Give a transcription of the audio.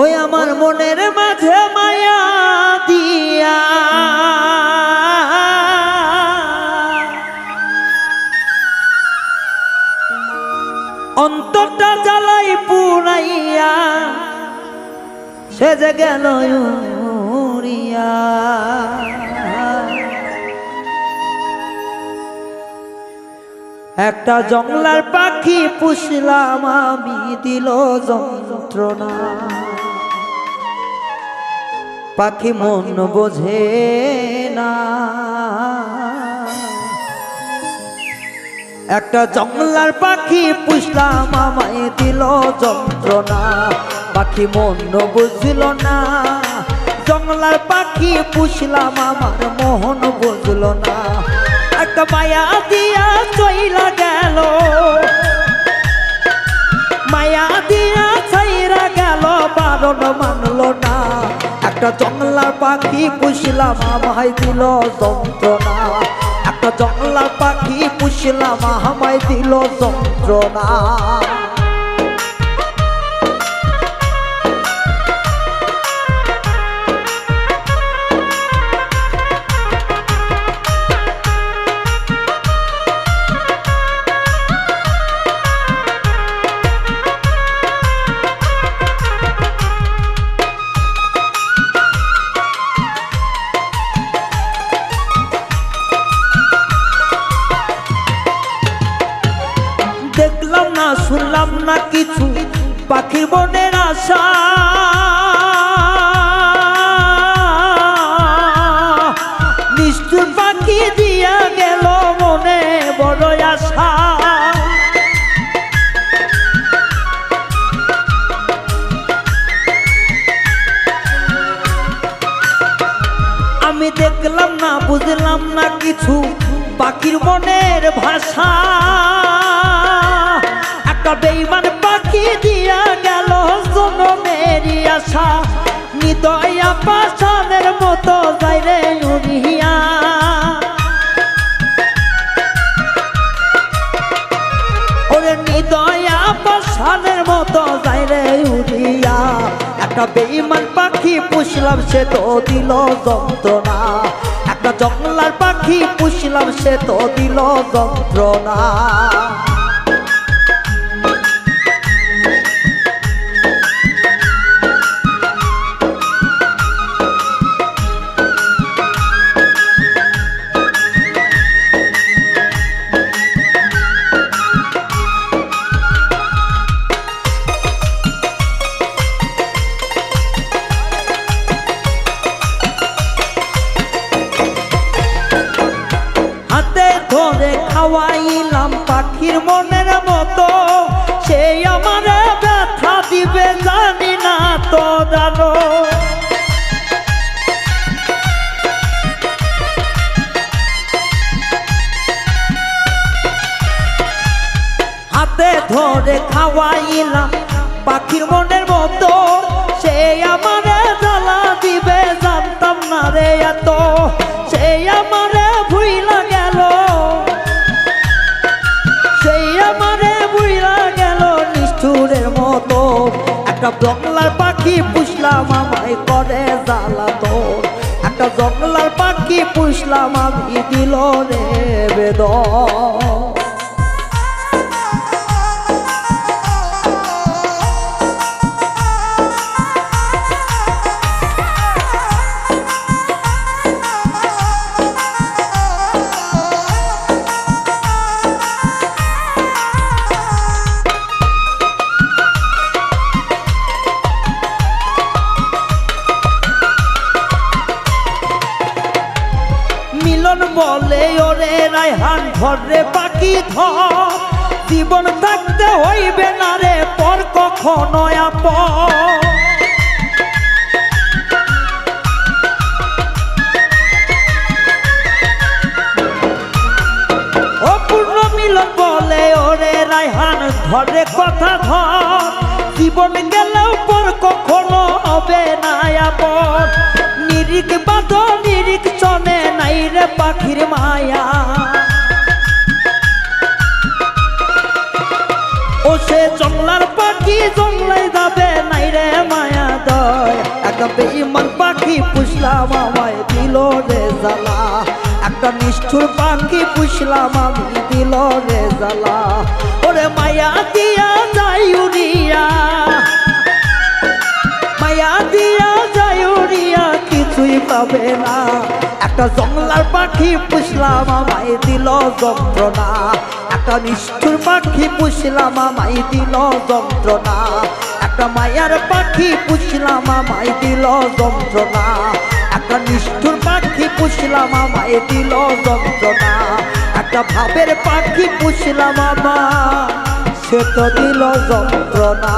ওই আমার মনের মাঝে মায়া দিয়া। অন্তরটা জ্বালাই পুরাইয়া সে যে গেল একটা জংলার পাখি পুষলাম আমি, দিল যন্ত্রণা। পাখি মন বোঝে না। একটা জঙ্গলার পাখি পুষলাম, আমায় দিল যন্ত্রণা। পাখি মন বুঝল না। জঙ্গলার পাখি পুষলাম, আমার মোহন বুঝল না। একটা মায়া দিয়া চইলা গেল। মায়া দিয়া ছাইরা গেল, বারণ মানলো না। একটা জঙ্গলার পাখি পুষলাম আমায় দিল যন্ত্রণা। একটা জঙ্গলার পাখি পুষলাম আমায় দিল যন্ত্রণা। শুনলাম না কিছু পাখির মনের আশা। নিষ্ঠুর পাখি দিয়া গেল মনে বড় আশা। আমি দেখলাম না, বুঝলাম না কিছু পাখির মনের ভাষা। একটা বেইমান পাখি দিয়া গেল জনমেরই আশা। নিদয়া পাশানের মতো যাই রে উড়িয়া ওরে নিদয়া পাশানের মতো যাই রে উড়িয়া একটা বেইমান পাখি পুষলাম সে তো দিল যন্ত্রণা। একটা জঙ্গলার পাখি পুষলাম সে তো দিল যন্ত্রণা। খাওয়াইলাম পাখির মনের মতো। সেই আমার ব্যথা দিবে জানি না তো জানো। হাতে ধরে খাওয়াইলাম পাখির মনের মতো। একটা জঙ্গলার পাখি পুষলাম আমায় করে জ্বালা তো একটা জঙ্গলার পাখি পুষলাম আমি, দিল রে বেদন মিলন বলে, ওরে রায়হান ঘরে পাখি ধর জীবন থাকতে হইবে না রে, পর কখনো আপন। অপূর্ণ কথা ধর। জীবন গেলেও পর কখনো হবে না আপন। নিরিক বাদ নিরিক নাই রে পাখির মায়া। ও সে জংলার পাখি জংলাই যাবে নাই রে মায়া দয়। একটা বেইমান পাখি পুষলাম আমায় দিল রে জ্বালা। একটা নিষ্ঠুর পাখি পুষলাম আমি দিল রে জ্বালা। ওরে মায়া দিয়া যাই একটা জংলার পাখি পুষলাম, আমায় দিল যন্ত্রণা। একটা নিষ্ঠুর পাখি পুষলাম, আমায় দিল যন্ত্রণা। একটা মায়ার পাখি পুষলাম, আমায় দিল যন্ত্রণা। একটা নিষ্ঠুর পাখি পুষলাম, আমায় দিল যন্ত্রণা। একটা ভাবের পাখি পুষলাম আমার সে তো দিল যন্ত্রণা।